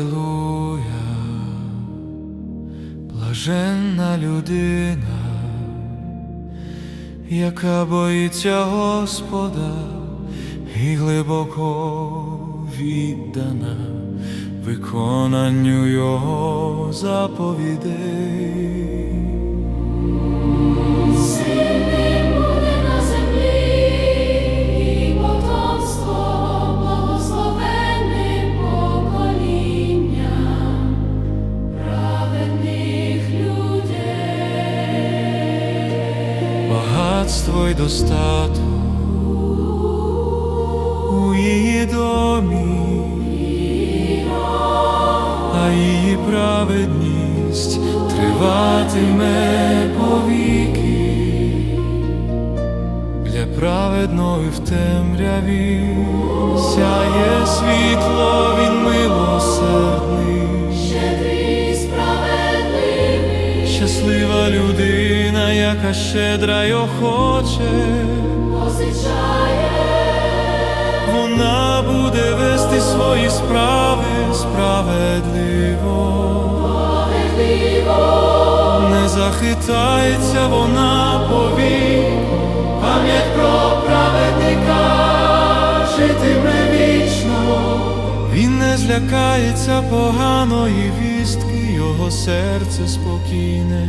Алілуя, блаженна людина, яка боїться Господа і глибоко віддана виконанню Його заповідей. Багатство й достаток у її домі, а її праведність триватиме повіки. Для праведної в темряві сяє світло, він милосердний. Щедрий, справедливий, Щаслива людина, яка щедра й охоче. позичає, Вона буде вести свої справи справедливо, справедливо, не захитається вона повік, пам'ять про праведника житиме вічно. Він не злякається поганої вістки, його серце спокійне,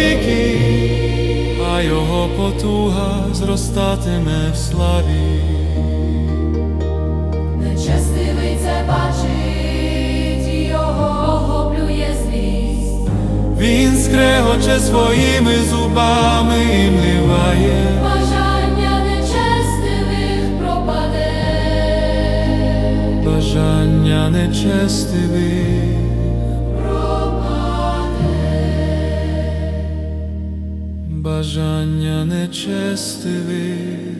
потуга зростатиме в славі. Нечестивий це бачить, його охоплює злість. Він скрегоче своїми зубами і мливає. Бажання нечестивих пропаде. Бажання нечестивих бажання нечестивих.